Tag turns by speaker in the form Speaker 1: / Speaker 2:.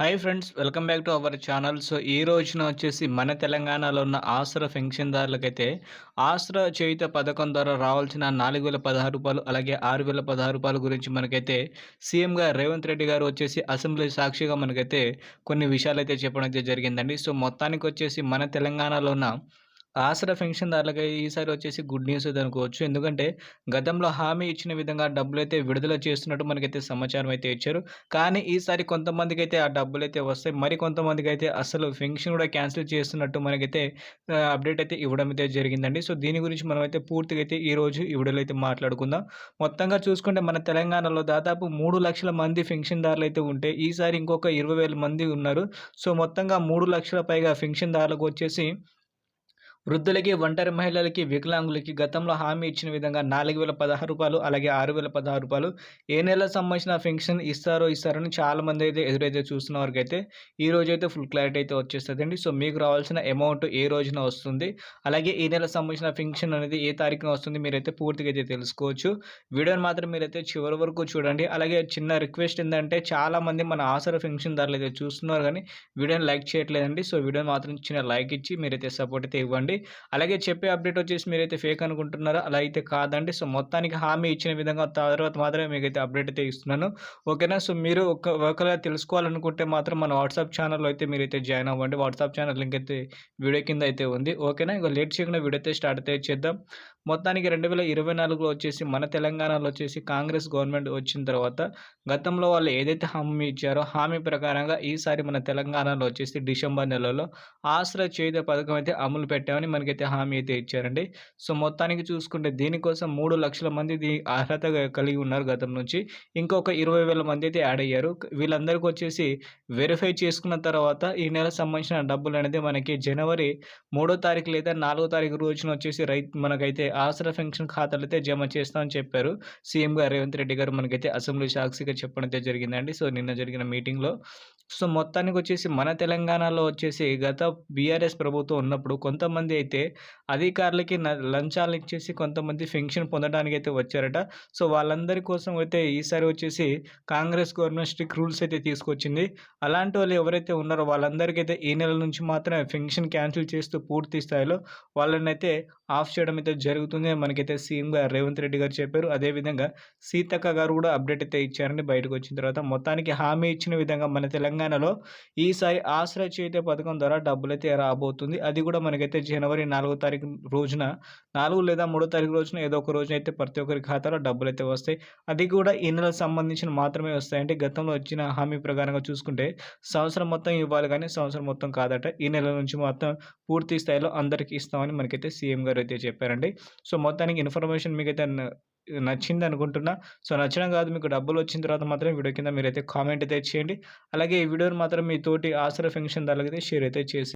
Speaker 1: Hi friends welcome back to our channel so ఈ రోజున వచ్చేసి మన తెలంగాణలో ఉన్న ఆసరా పెన్షన్దారులకైతే ఆసరా చేయుత పథకం ద్వారా రావాల్సిన నాలుగు వేల పదహారు రూపాయలు అలాగే ఆరు వేల పదహారు రూపాయల గురించి మనకైతే సీఎంగా రేవంత్ రెడ్డి గారు వచ్చేసి అసెంబ్లీ సాక్షిగా మనకైతే కొన్ని విషయాలు అయితే చెప్పడం అయితే జరిగిందండి. సో మొత్తానికి వచ్చేసి మన తెలంగాణలో ఉన్న ఆసరా పెన్షన్దారులకి ఈసారి వచ్చేసి గుడ్ న్యూస్ అయితే అనుకోవచ్చు. ఎందుకంటే గతంలో హామీ ఇచ్చిన విధంగా డబ్బులు అయితే విడుదల చేస్తున్నట్టు మనకైతే సమాచారం అయితే ఇచ్చారు. కానీ ఈసారి కొంతమందికి అయితే ఆ డబ్బులు అయితే వస్తాయి. మరి కొంతమందికి అయితే అసలు పెన్షన్ కూడా క్యాన్సిల్ చేస్తున్నట్టు మనకైతే అప్డేట్ అయితే ఇవ్వడం అయితే జరిగిందండి. సో దీని గురించి మనం అయితే పూర్తిగా అయితే ఈ రోజు ఈ వీడియోలో అయితే మాట్లాడుకుందాం. మొత్తంగా చూసుకుంటే మన తెలంగాణలో దాదాపు మూడు లక్షల మంది పెన్షన్దారులు అయితే ఉంటే ఈసారి ఇంకొక ఇరవై వేల మంది ఉన్నారు. సో మొత్తంగా మూడు లక్షల పైగా పెన్షన్దారులకు వచ్చేసి వృద్ధులకి ఒంటరి మహిళలకి వికలాంగులకి గతంలో హామీ ఇచ్చిన విధంగా నాలుగు వేల పదహారు రూపాయలు అలాగే ఆరు వేల పదహారు రూపాయలు ఏ నెల సంబంధించిన పెన్షన్ ఇస్తారో ఇస్తారని చాలామంది అయితే ఎదురైతే చూస్తున్న వరకు అయితే ఈ రోజు అయితే ఫుల్ క్లారిటీ అయితే వచ్చేస్తుందండి. సో మీకు రావాల్సిన అమౌంట్ ఏ రోజున వస్తుంది అలాగే ఈ నెల సంబంధించిన పెన్షన్ అనేది ఏ తారీఖున వస్తుంది మీరైతే పూర్తిగా అయితే తెలుసుకోవచ్చు. వీడియోని మాత్రం మీరైతే చివరి వరకు చూడండి. అలాగే చిన్న రిక్వెస్ట్ ఏంటంటే చాలామంది మన ఆసర పెన్షన్ ధరలు అయితే చూస్తున్నారు కానీ వీడియోని లైక్ చేయట్లేదండి. సో వీడియోని మాత్రం చిన్న లైక్ ఇచ్చి మీరైతే సపోర్ట్ అయితే ఇవ్వండి. అలాగే చెప్పే అప్డేట్ వచ్చేసి మీరైతే ఫేక్ అనుకుంటున్నారో? అలా అయితే కాదండి. సో మొత్తానికి హామీ ఇచ్చిన విధంగా తర్వాత మాత్రమే మీకైతే అప్డేట్ అయితే ఇస్తున్నాను. ఓకేనా? సో మీరు ఒక ఒకవేళ తెలుసుకోవాలనుకుంటే మాత్రం మన వాట్సాప్ ఛానల్లో అయితే మీరైతే జాయిన్ అవ్వండి. వాట్సాప్ ఛానల్ లింక్ అయితే వీడియో కింద అయితే ఉంది. ఓకేనా? ఇక లేట్ చేయకుండా వీడియో అయితే స్టార్ట్ అయితే చేద్దాం. మొత్తానికి రెండు వేల ఇరవై నాలుగులో వచ్చేసి మన తెలంగాణలో వచ్చేసి కాంగ్రెస్ గవర్నమెంట్ వచ్చిన తర్వాత గతంలో వాళ్ళు ఏదైతే హామీ ఇచ్చారో హామీ ప్రకారంగా ఈసారి మన తెలంగాణలో వచ్చేసి డిసెంబర్ నెలలో ఆశ్రయ చేయుత పథకం అయితే అమలు పెట్టామని మనకైతే హామీ అయితే ఇచ్చారండి. సో మొత్తానికి చూసుకుంటే దీనికోసం మూడు లక్షల మంది అర్హత కలిగి ఉన్నారు గతం నుంచి. ఇంకొక ఇరవై వేల మంది అయితే యాడ్ అయ్యారు. వీళ్ళందరికీ వచ్చేసి వెరిఫై చేసుకున్న తర్వాత ఈ నెల సంబంధించిన డబ్బులు అనేది మనకి జనవరి మూడో తారీఖు లేదా నాలుగో తారీఖు రోజున వచ్చేసి రైతు మనకైతే ఆసరా పెన్షన్ ఖాతాలు అయితే జమ చేస్తామని చెప్పారు. సీఎంగా రేవంత్ రెడ్డి గారు మనకైతే అసెంబ్లీ సాక్షిగా చెప్పడం అయితే జరిగిందండి. సో నిన్న జరిగిన మీటింగ్లో సో మొత్తానికి వచ్చేసి మన తెలంగాణలో వచ్చేసి గత బీఆర్ఎస్ ప్రభుత్వం ఉన్నప్పుడు కొంతమంది అయితే అధికారులకి లంచాలు ఇచ్చేసి కొంతమంది ఫెన్షన్ పొందడానికి అయితే వచ్చారట. సో వాళ్ళందరి కోసం అయితే ఈసారి వచ్చేసి కాంగ్రెస్ గవర్నమెంట్ స్ట్రిక్ రూల్స్ అయితే తీసుకొచ్చింది. అలాంటి వాళ్ళు ఎవరైతే ఉన్నారో వాళ్ళందరికీ అయితే ఈ నెల నుంచి మాత్రమే ఫెన్షన్ క్యాన్సిల్ చేస్తూ పూర్తి స్థాయిలో వాళ్ళని అయితే ఆఫ్ చేయడం అయితే జరుగుతుంది. మనకైతే సీఎంగా రేవంత్ రెడ్డి గారు చెప్పారు. అదేవిధంగా సీతక్క గారు కూడా అప్డేట్ అయితే ఇచ్చారని బయటకు వచ్చిన తర్వాత మొత్తానికి హామీ ఇచ్చిన విధంగా మన తెలంగాణ తెలంగాణలో ఈసారి ఆశ్రయ చేతి పథకం ద్వారా డబ్బులైతే రాబోతుంది. అది కూడా మనకైతే జనవరి నాలుగో తారీఖు రోజున నాలుగు లేదా మూడో తారీఖు రోజున ఏదో ఒక రోజున అయితే ప్రతి ఒక్కరి ఖాతాలో డబ్బులు అయితే వస్తాయి. అది కూడా ఈ నెలకు సంబంధించిన మాత్రమే వస్తాయి అంటే గతంలో వచ్చిన హామీ ప్రకారంగా చూసుకుంటే సంవత్సరం మొత్తం ఇవ్వాలి కానీ సంవత్సరం మొత్తం కాదట. ఈ నెల నుంచి మొత్తం పూర్తి స్థాయిలో అందరికీ ఇస్తామని మనకైతే సీఎం గారు అయితే చెప్పారండి. సో మొత్తానికి ఇన్ఫర్మేషన్ మీకైతే నచ్చింది అనుకుంటున్నా సో నచ్చడం కాదు మీకు డబ్బులు వచ్చిన తర్వాత మాత్రం వీడియో కింద మీరైతే కామెంట్ అయితే చేయండి. అలాగే ఈ వీడియోని మాత్రం మీ తోటి ఆసర ఫంక్షన్ దానికైతే షేర్ అయితే చేసి